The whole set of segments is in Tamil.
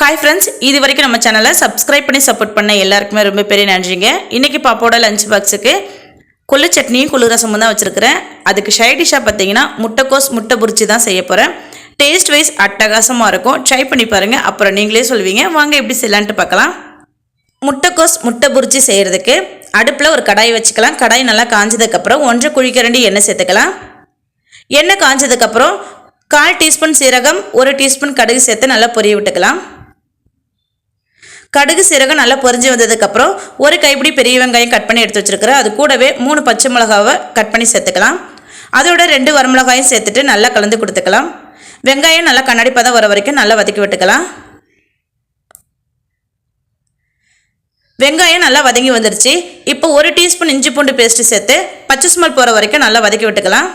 ஹாய் ஃப்ரெண்ட்ஸ் இது வரைக்கும் நம்ம சேனலை சப்ஸ்கிரைப் பண்ணி சப்போர்ட் பண்ண எல்லாருக்குமே ரொம்ப பெரிய நன்றிங்க. இன்றைக்கி பாப்போட லஞ்ச் பாக்ஸுக்கு கொள்ளு சட்னியும் கொள்ளு ரசமும் தான் வச்சுருக்கிறேன். அதுக்கு சைடிஷாக பார்த்தீங்கன்னா முட்டைக்கோஸ் முட்டை புரிச்சி தான் செய்ய போகிறேன் டேஸ்ட் வைஸ் அட்டகாசமாக இருக்கும். ட்ரை பண்ணி பாருங்கள் அப்புறம் நீங்களே சொல்வீங்க. வாங்க எப்படி செய்யலான்ட்டு பார்க்கலாம் முட்டைக்கோஸ் முட்டை புரிச்சி செய்கிறதுக்கு அடுப்பில் ஒரு கடாய் வச்சுக்கலாம். கடாய் நல்லா காஞ்சதுக்கப்புறம் ஒன்றரை குழிக்கரண்டி எண்ணெய் சேர்த்துக்கலாம். எண்ணெய் காஞ்சதுக்கப்புறம் கால் டீஸ்பூன் சீரகம் ஒரு டீஸ்பூன் கடுகு சேர்த்து நல்லா பொரிய விட்டுக்கலாம். கடுகு சீரகம் நல்லா பொரிஞ்சு வந்ததுக்கப்புறம் ஒரு கைப்பிடி பெரிய வெங்காயம் கட் பண்ணி எடுத்து வச்சுருக்கிறேன். அது கூடவே மூணு பச்சை மிளகாவை கட் பண்ணி சேர்த்துக்கலாம். அதோட ரெண்டு வரமிளகாயும் சேர்த்துட்டு நல்லா கலந்து கொடுத்துக்கலாம். வெங்காயம் நல்லா கண்ணாடி பதம் வர வரைக்கும் நல்லா வதக்கி விட்டுக்கலாம். வெங்காயம் நல்லா வதங்கி வந்துருச்சு. இப்போ ஒரு டீஸ்பூன் இஞ்சி பூண்டு பேஸ்ட்டு சேர்த்து பச்சை ஸ்மெல் போகிற வரைக்கும் நல்லா வதக்கி விட்டுக்கலாம்.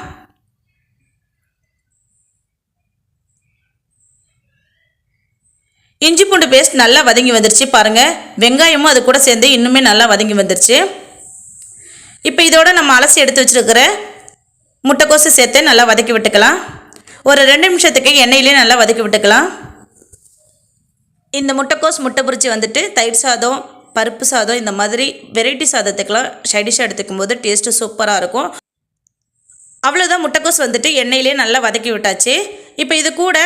இஞ்சி பூண்டு பேஸ்ட் நல்லா வதங்கி வந்துருச்சு பாருங்கள் வெங்காயமும் அது கூட சேர்ந்து இன்னுமே நல்லா வதங்கி வந்துருச்சு. இப்போ இதோட நம்ம அலசி எடுத்து வச்சுருக்கிற முட்டைக்கோசு சேர்த்து நல்லா வதக்கி விட்டுக்கலாம். ஒரு ரெண்டு நிமிஷத்துக்கு எண்ணெயிலே நல்லா வதக்கி விட்டுக்கலாம். இந்த முட்டைக்கோஸ் முட்டை பொறிச்சி வந்துட்டு தயிர் சாதம் பருப்பு சாதம் இந்த மாதிரி வெரைட்டி சாதத்துக்கெலாம் சைடிஷாக எடுத்துக்கும் போது டேஸ்ட்டு சூப்பராக இருக்கும். அவ்வளோதான் முட்டைக்கோஸ் வந்துட்டு எண்ணெயிலே நல்லா வதக்கி விட்டாச்சு. இப்போ இது கூட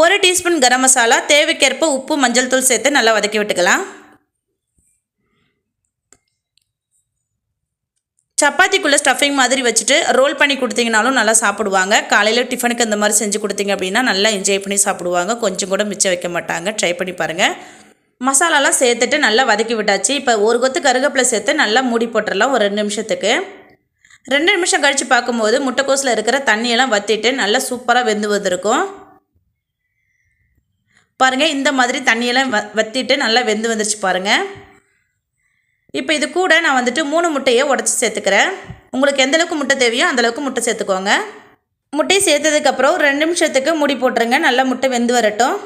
ஒரு டீஸ்பூன் கரம் மசாலா தேவைக்கேற்ப உப்பு மஞ்சள் தூள் சேர்த்து நல்லா வதக்கி விட்டுக்கலாம். சப்பாத்திக்குள்ளே ஸ்டஃபிங் மாதிரி வச்சுட்டு ரோல் பண்ணி கொடுத்தீங்கனாலும் நல்லா சாப்பிடுவாங்க. காலையில் டிஃபனுக்கு இந்த மாதிரி செஞ்சு கொடுத்தீங்க அப்படின்னா நல்லா என்ஜாய் பண்ணி சாப்பிடுவாங்க. கொஞ்சம் கூட மிச்சம் வைக்க மாட்டாங்க. ட்ரை பண்ணி பாருங்கள் மசாலாலாம் சேர்த்துட்டு நல்லா வதக்கி விட்டாச்சு. இப்போ ஒரு கொத்து கருகப்பிலை சேர்த்து நல்லா மூடி போட்டுடலாம் ஒரு ரெண்டு நிமிஷத்துக்கு. ரெண்டு நிமிஷம் கழித்து பார்க்கும்போது முட்டைக்கோஸில் இருக்கிற தண்ணியெல்லாம் வற்றிட்டு நல்லா சூப்பராக வெந்து வந்திருக்கும். பாருங்கள் இந்த மாதிரி தண்ணியெல்லாம் வ வற்றிட்டு நல்லா வெந்து வந்துருச்சு பாருங்கள் இப்போ இது கூட நான் வந்துட்டு மூணு முட்டையை உடச்சி சேர்த்துக்கிறேன். உங்களுக்கு எந்தளவுக்கு முட்டை தேவையோ அந்தளவுக்கு முட்டை சேர்த்துக்கோங்க. முட்டையை சேர்த்ததுக்கப்புறம் ஒரு ரெண்டு நிமிஷத்துக்கு மூடி போட்டுருங்க நல்லா முட்டை வெந்து வரட்டும்.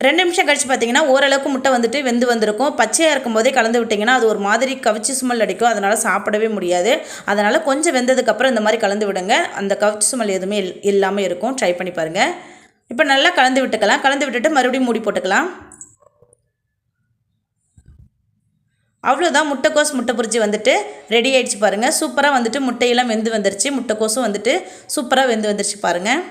ரெண்டு நிமிஷம் கழித்து பார்த்தீங்கன்னா ஓரளவுக்கு முட்டை வந்துட்டு வெந்து வந்திருக்கும். பச்சையாக இருக்கும் போதே கலந்து விட்டிங்கன்னா அது ஒரு மாதிரி கவிச்சி சுமல் அடிக்கும். அதனால் சாப்பிடவே முடியாது. அதனால் கொஞ்சம் வெந்ததுக்கப்புறம் இந்த மாதிரி கலந்து விடுங்க. அந்த கவிச்சி சுமல் எதுவுமே இல்லாமல் இருக்கும். ட்ரை பண்ணி பாருங்கள் இப்போ நல்லா கலந்து விட்டுக்கலாம். கலந்து விட்டுட்டு மறுபடியும் மூடி போட்டுக்கலாம். அவ்வளோதான் முட்டைக்கோஸ் முட்டை பொரிச்சி வந்துட்டு ரெடி ஆகிடுச்சு பாருங்கள் சூப்பராக வந்துட்டு முட்டையெல்லாம் வெந்து வந்துருச்சு. முட்டைக்கோஸும் வந்துட்டு சூப்பராக வெந்து வந்துருச்சு பாருங்கள்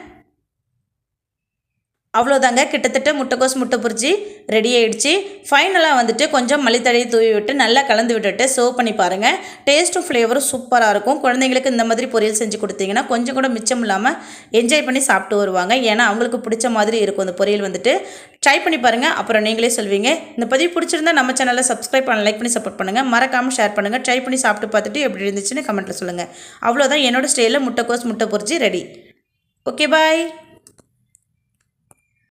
அவ்வளோதாங்க. கிட்டத்தட்ட முட்டைக்கோஸ் முட்டை பொறிச்சி ரெடி ஆகிடுச்சு ஃபைனலாக வந்துட்டு கொஞ்சம் மல்லித்தழையை தூவி விட்டு நல்லா கலந்து விட்டுட்டு சர்வ் பண்ணி பாருங்கள் டேஸ்ட்டும் ஃப்ளேவரும் சூப்பராக இருக்கும். குழந்தைங்களுக்கு இந்த மாதிரி பொரியல் செஞ்சு கொடுத்தீங்கன்னா கொஞ்சம் கூட மிச்சம் இல்லாமல் என்ஜாய் பண்ணி சாப்பிட்டு வருவாங்க. ஏன்னா அவங்களுக்கு பிடிச்ச மாதிரி இருக்கும் இந்த பொரியல் வந்துட்டு. ட்ரை பண்ணி பாருங்கள் அப்புறம் நீங்களே சொல்வீங்க. இந்த பதிவு பிடிச்சிருந்தா நம்ம சேனலை சப்ஸ்கிரைப் பண்ண லைக் பண்ணி சப்போர்ட் பண்ணுங்கள் மறக்காமல் ஷேர் பண்ணுங்கள் ட்ரை பண்ணி சாப்பிட்டு பார்த்துட்டு எப்படி இருந்துச்சுன்னு கமெண்ட்டில் சொல்லுங்கள் அவ்வளோதான். என்னோடய ஸ்டைலில் முட்டைக்கோஸ் முட்டை பொரிச்சு ரெடி ஓகே பாய்